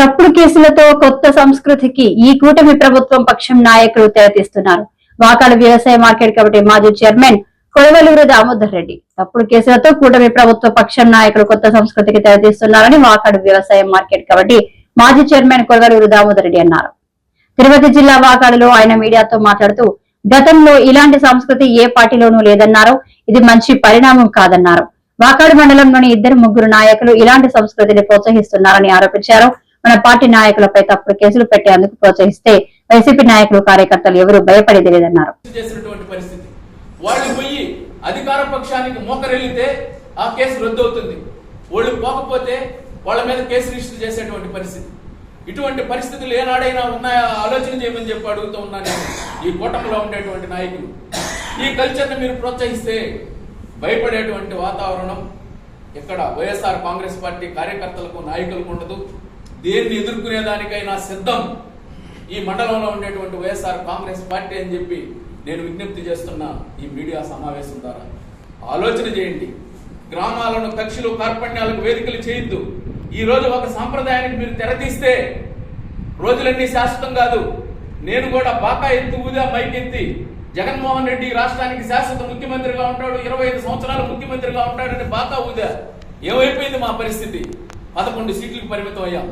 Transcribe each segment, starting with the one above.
తప్పుడు కేసులతో కొత్త సంస్కృతికి ఈ కూటమి ప్రభుత్వం పక్షం నాయకులు తెరతీస్తున్నారు వాకాడు వ్యవసాయ మార్కెట్ కమిటీ మాజీ చైర్మన్ కొడవలూరు దామోదర్ రెడ్డి తప్పుడు కేసులతో కూటమి ప్రభుత్వ పక్షం నాయకులు కొత్త సంస్కృతికి తెరతీస్తున్నారని వాకాడు వ్యవసాయ మార్కెట్ కమిటీ మాజీ చైర్మన్ కొడవలూరు దామోదర్ రెడ్డి అన్నారు. తిరుపతి జిల్లా వాకాడులో ఆయన మీడియాతో మాట్లాడుతూ గతంలో ఇలాంటి సంస్కృతి ఏ పార్టీలోనూ లేదన్నారు. ఇది మంచి పరిణామం కాదన్నారు. వాకాడు మండలంలోని ఇద్దరు ముగ్గురు నాయకులు ఇలాంటి సంస్కృతిని ప్రోత్సహిస్తున్నారని ఆరోపించారు. మన పార్టీ నాయకులపై తప్పుడు కేసులు పెట్టేందుకు ప్రోత్సహిస్తే వైసీపీ నాయకులు కార్యకర్తలు ఎవరూ భయపడేది లేదన్నారు. చేసినటువంటి పరిస్థితి. వాళ్ళు పోయి అధికార పక్షానికి మోకరెళ్ళితే ఆ కేసు రద్దు అవుతుంది వాళ్ళు పోకపోతే వాళ్ళ మీద కేసు రిజిస్టర్ చేసేటువంటి పరిస్థితి. ఇటువంటి పరిస్థితులు ఏనాడైనా ఉన్నాయా? ఆలోచన చేయమని చెప్పి అడుగుతూ ఉన్నాను ఈ కూటమిలో ఉండేటువంటి నాయకులు. ఈ కల్చర్ని మీరు ప్రోత్సహిస్తే భయపడేటువంటి వాతావరణం ఇక్కడ వైఎస్ఆర్ కాంగ్రెస్ పార్టీ కార్యకర్తలకు నాయకులకు ఉండదు. దేన్ని ఎదుర్కొనేదానికైనా సిద్ధం. ఈ మండలంలో ఉండేటువంటి వైఎస్ఆర్ కాంగ్రెస్ పార్టీ అని చెప్పి నేను విజ్ఞప్తి చేస్తున్న ఈ మీడియా సమావేశం ద్వారా. ఆలోచన చేయండి. గ్రామాలను కక్షలు కార్పణ్యాలకు వేదికలు చేయొద్దు. ఈరోజు ఒక సాంప్రదాయానికి మీరు తెరతీస్తే రోజులన్నీ శాశ్వతం కాదు. నేను కూడా బాకా ఎత్తి ఊదా మైకెత్తి జగన్మోహన్ రెడ్డి రాష్ట్రానికి శాశ్వత ముఖ్యమంత్రిగా ఉంటాడు ఇరవై ఐదు సంవత్సరాలు ముఖ్యమంత్రిగా ఉంటాడని బాకా ఊదా. ఏమైపోయింది మా పరిస్థితి? పదకొండు సీట్లకు పరిమితం అయ్యాం.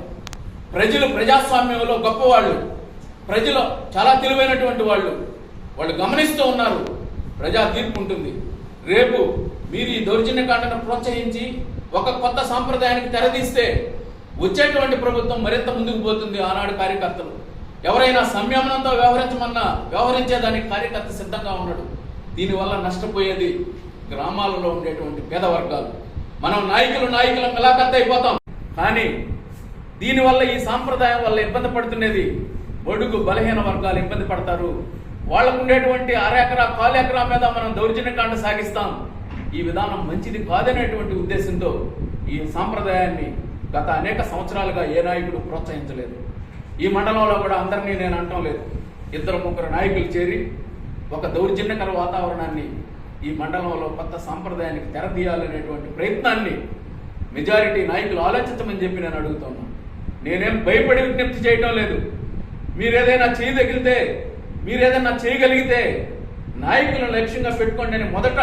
ప్రజలు ప్రజాస్వామ్యంలో గొప్పవాళ్ళు. ప్రజలు చాలా తెలివైనటువంటి వాళ్ళు. వాళ్ళు గమనిస్తూ ఉన్నారు. ప్రజా తీర్పు ఉంటుంది. రేపు మీరు ఈ దౌర్జన్యకాండను ప్రోత్సహించి ఒక కొత్త సాంప్రదాయానికి తెరదీస్తే వచ్చేటువంటి ప్రభుత్వం మరింత ముందుకు పోతుంది ఆనాడు కార్యకర్తలు. ఎవరైనా సంయమనంతో వ్యవహరించమన్నా వ్యవహరించేదానికి కార్యకర్త సిద్ధంగా ఉన్నాడు. దీనివల్ల నష్టపోయేది గ్రామాలలో ఉండేటువంటి పేద వర్గాలు మనం నాయకులు నాయకుల మిలాఖత్ అయిపోతాం. కానీ దీనివల్ల ఈ సాంప్రదాయం వల్ల ఇబ్బంది పడుతున్నది. బడుగు బలహీన వర్గాలు ఇబ్బంది పడతారు. వాళ్ళకు ఉండేటువంటి అరెకరా కాలెకరా మీద మనం దౌర్జన్యకాండ సాగిస్తాం. ఈ విధానం మంచిది కాదనేటువంటి ఉద్దేశంతో ఈ సాంప్రదాయాన్ని గత అనేక సంవత్సరాలుగా ఏ నాయకుడు ప్రోత్సహించలేదు. ఈ మండలంలో కూడా అందరినీ నేను అనటం లేదు. ఇద్దరు ముగ్గురు నాయకులు చేరి ఒక దౌర్జన్యకర వాతావరణాన్ని ఈ మండలంలో కొత్త సాంప్రదాయానికి తెరదీయాలనేటువంటి ప్రయత్నాన్ని మెజారిటీ నాయకులు ఆలోచించమని చెప్పి నేను అడుగుతున్నాను. నేనేం భయపడి విజ్ఞప్తి చేయటం లేదు. మీరేదైనా చేయదగిలితే మీరేదైనా చేయగలిగితే నాయకులను లక్ష్యంగా పెట్టుకోండి అని మొదట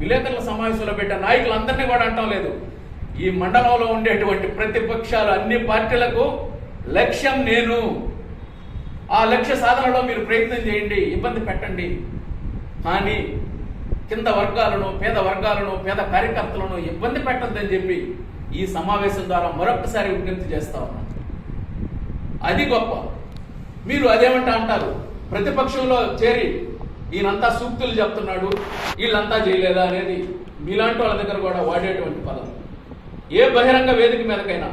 విలేకరుల సమావేశంలో పెట్టిన నాయకులందరినీ కూడా అంటాం లేదు. ఈ మండలంలో ఉండేటువంటి ప్రతిపక్షాలు అన్ని పార్టీలకు లక్ష్యం నేను. ఆ లక్ష్య సాధనలో మీరు ప్రయత్నం చేయండి ఇబ్బంది పెట్టండి. కానీ కింద వర్గాలను పేద వర్గాలను పేద కార్యకర్తలను ఇబ్బంది పెట్టద్దని చెప్పి ఈ సమావేశం ద్వారా మరొకసారి విజ్ఞప్తి చేస్తా ఉన్నాను. అది గొప్ప. మీరు అదేమంటా అంటారు? ప్రతిపక్షంలో చేరి ఈయనంతా సూక్తులు చెప్తున్నాడు వీళ్ళంతా చేయలేదా అనేది మీలాంటి వాళ్ళ దగ్గర కూడా వాడేటువంటి పదం. ఏ బహిరంగ వేదిక మీదకైనా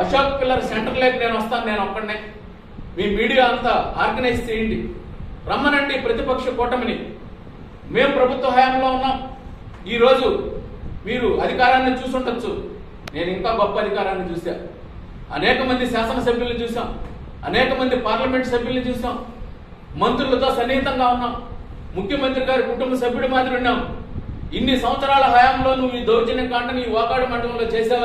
అశోక్ పిల్లర్ సెంటర్ లేక నేను వస్తాను నేను ఒక్కడనే. మీ మీడియా అంతా ఆర్గనైజ్ చేయండి. రమ్మనండి ప్రతిపక్ష కూటమిని. మేము ప్రభుత్వ హయాంలో ఉన్నాం. ఈరోజు మీరు అధికారాన్ని చూసుండొచ్చు. నేను ఇంకా గొప్ప అధికారాన్ని చూశాను అనేక మంది శాసనసభ్యులను చూసాం అనేక మంది పార్లమెంట్ సభ్యులను చూసాం మంత్రులతో సన్నిహితంగా ఉన్నాం. ముఖ్యమంత్రి గారి కుటుంబ సభ్యుడి మాదిరి ఉన్నాం. ఇన్ని సంవత్సరాల హయాంలో నువ్వు ఈ దౌర్జన్య కాండని ఈ వాకాడు మండలంలో చేసావు